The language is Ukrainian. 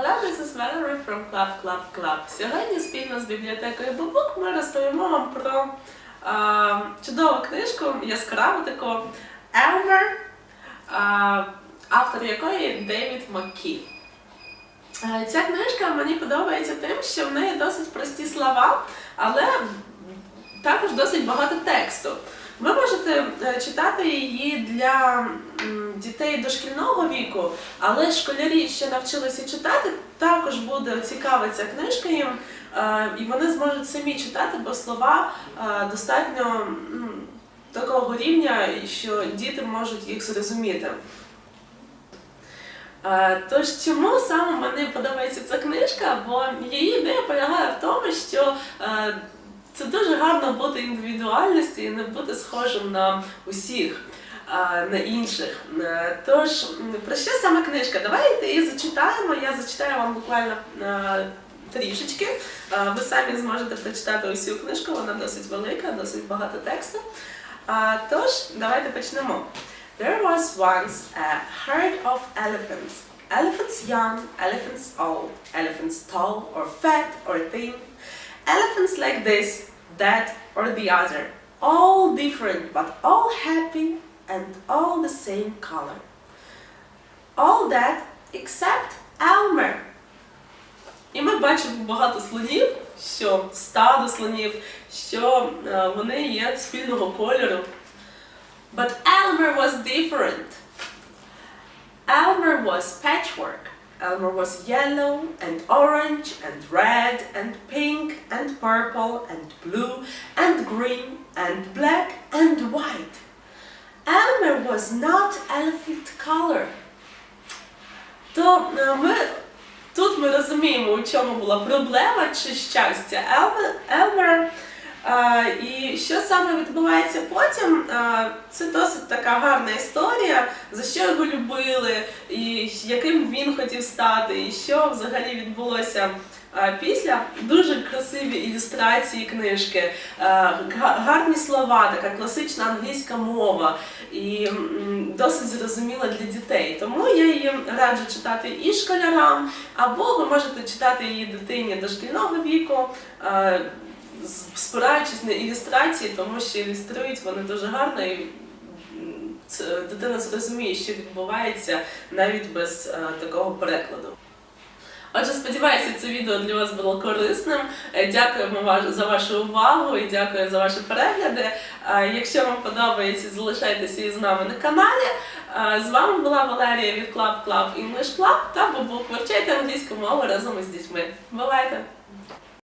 Hello, this is Valerie from Club Club Club. Сьогодні спільно з бібліотекою Бубук ми розповімо вам про е, чудову книжку, яскраву таку Elmer, е, автор якої Дейвід Маккі. Е, Ця книжка мені подобається тим, що в неї досить прості слова, але також досить багато тексту. Ви можете е, читати її для дітей дошкільного віку, але школярі ще навчилися читати, також буде цікава ця книжка їм, е, і вони зможуть самі читати, бо слова е, достатньо такого рівня, що діти можуть їх зрозуміти. Е, Тож чому саме мені подобається ця книжка? Бо її ідея полягає в тому, що це дуже гарно бути індивідуальністю і не бути схожим на усіх, на інших. Е, Тож, м, про що саме книжка? Давайте її зачитаємо. Я зачитаю вам буквально е, трішечки. Е, Ви самі зможете прочитати усю книжку, вона досить велика, досить багато тексту. Е, Тож, давайте почнемо. There was once a herd of elephants. Elephants young, elephants old, elephants tall or fat or thin, elephants like this, that or the other, all different but all happy and all the same color. All that except Elmer. І ми бачимо багато слонів, що стадо слонів, що е, вони є спільного кольору. But Elmer was different. Elmer was patchwork. Elmer was yellow and orange and red and pink and purple and blue and green and black and white. Was not elephant color. То е, ми тут ми розуміємо, у чому була проблема чи щастя Елмер. Елмера. Е, і що саме відбувається потім, е, це досить така гарна історія, за що його любили, і яким він хотів стати, і що взагалі відбулося після. Дуже красиві ілюстрації книжки, е, гарні слова, така класична англійська мова і досить зрозуміла для дітей. Тому я її раджу читати і школярам, або ви можете читати її дитині дошкільного віку. е, спираючись на ілюстрації, тому що ілюструють вони дуже гарно і дитина зрозуміє, що відбувається навіть без е, такого перекладу. Отже, сподіваюся, це відео для вас було корисним. Е, Дякуємо за вашу увагу і дякую за ваші перегляди. Е, Якщо вам подобається, залишайтеся із нами на каналі. Е, З вами була Валерія від Club Club English Club та Бубук. Вивчайте англійську мову разом із дітьми. Бувайте!